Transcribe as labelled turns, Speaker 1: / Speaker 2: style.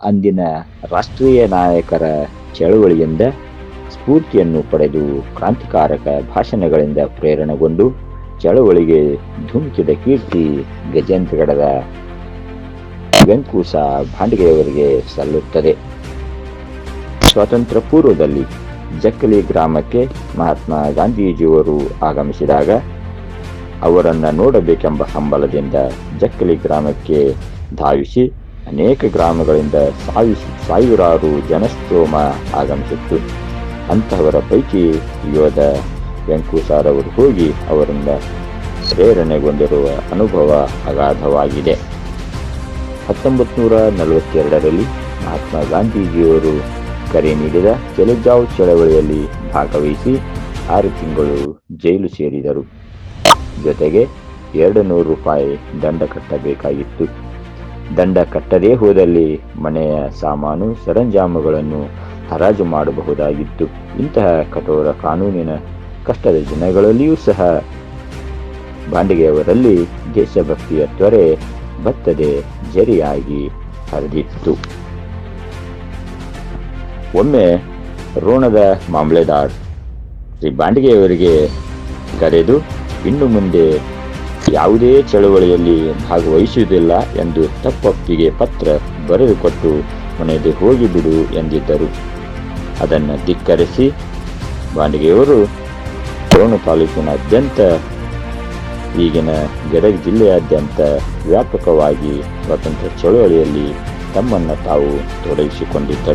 Speaker 1: ಅಂದಿನ ರಾಷ್ಟ್ರೀಯ ನಾಯಕರ ಚಳುವಳಿಯಿಂದ ಸ್ಫೂರ್ತಿಯನ್ನು ಪಡೆದು ಕ್ರಾಂತಿಕಾರಕ ಭಾಷಣಗಳಿಂದ ಪ್ರೇರಣೆಗೊಂಡು ಚಳವಳಿಗೆ ಧುಮುಕಿದ ಕೀರ್ತಿ ಗಜೇಂದ್ರಗಡದ ವೆಂಕೂಸ ಭಾಂಡಿಗೆಯವರಿಗೆ ಸಲ್ಲುತ್ತದೆ. ಸ್ವಾತಂತ್ರ್ಯ ಪೂರ್ವದಲ್ಲಿ ಜಕ್ಕಲಿ ಗ್ರಾಮಕ್ಕೆ ಮಹಾತ್ಮ ಗಾಂಧೀಜಿಯವರು ಆಗಮಿಸಿದಾಗ ಅವರನ್ನು ನೋಡಬೇಕೆಂಬ ಹಂಬಲದಿಂದ ಜಕ್ಕಲಿ ಗ್ರಾಮಕ್ಕೆ ಧಾವಿಸಿ ಅನೇಕ ಗ್ರಾಮಗಳಿಂದ ಸಾವಿಸಿ, ಸಾವಿರಾರು ಜನಸ್ತೋಮ ಆಗಮಿಸಿತ್ತು. ಅಂತಹವರ ಪೈಕಿ ಯೋಧ ವೆಂಕೂಸಾರವರು ಹೋಗಿ ಅವರಿಂದ ಪ್ರೇರಣೆಗೊಂಡಿರುವ ಅನುಭವ ಅಗಾಧವಾಗಿದೆ. ಹತ್ತೊಂಬತ್ತು ನೂರ ನಲವತ್ತೆರಡರಲ್ಲಿ ಮಹಾತ್ಮ ಗಾಂಧೀಜಿಯವರು ಕರೆ ನೀಡಿದ ಚೆಲೆಜಾವ್ ಚಳವಳಿಯಲ್ಲಿ ಭಾಗವಹಿಸಿ ಆರು ತಿಂಗಳು ಜೈಲು ಸೇರಿದರು. ಜೊತೆಗೆ ಎರಡು ನೂರು ರೂಪಾಯಿ ದಂಡ ಕಟ್ಟಬೇಕಾಗಿತ್ತು. ದಂಡ ಕಟ್ಟದೇ ಹೋದಲ್ಲಿ ಮನೆಯ ಸಾಮಾನು, ಸರಂಜಾಮುಗಳನ್ನು ಹರಾಜು ಮಾಡಬಹುದಾಗಿತ್ತು. ಇಂತಹ ಕಠೋರ ಕಾನೂನಿನ ಕಷ್ಟದ ದಿನಗಳಲ್ಲಿಯೂ ಸಹ ಬಾಂಡಿಗೆಯವರಲ್ಲಿ ದೇಶಭಕ್ತಿಯ ತ್ವರೆ ಬತ್ತದೆ ಜರಿಯಾಗಿ ಹರಿದಿತ್ತು. ಒಮ್ಮೆ ರೋಣದ ಮಾಮ್ಲೆದಾರ್ ಶ್ರೀ ಬಾಂಡಿಗೆಯವರಿಗೆ ಕರೆದು ಇನ್ನು ಮುಂದೆ ಯಾವುದೇ ಚಳವಳಿಯಲ್ಲಿ ಭಾಗವಹಿಸುವುದಿಲ್ಲ ಎಂದು ತಪ್ಪೊಪ್ಪಿಗೆ ಪತ್ರ ಬರೆದುಕೊಟ್ಟು ಮನೆಯಲ್ಲಿ ಹೋಗಿಬಿಡು ಎಂದಿದ್ದರು. ಅದನ್ನು ಧಿಕ್ಕರಿಸಿ ಬಾಂಡಿಗೆಯವರು ಕೋಣು ತಾಲೂಕಿನಾದ್ಯಂತ, ಈಗಿನ ಗದಗ ಜಿಲ್ಲೆಯಾದ್ಯಂತ ವ್ಯಾಪಕವಾಗಿ ಸ್ವತಂತ್ರ ಚಳವಳಿಯಲ್ಲಿ ತಮ್ಮನ್ನು ತಾವು ತೊಡಗಿಸಿಕೊಂಡಿದ್ದರು.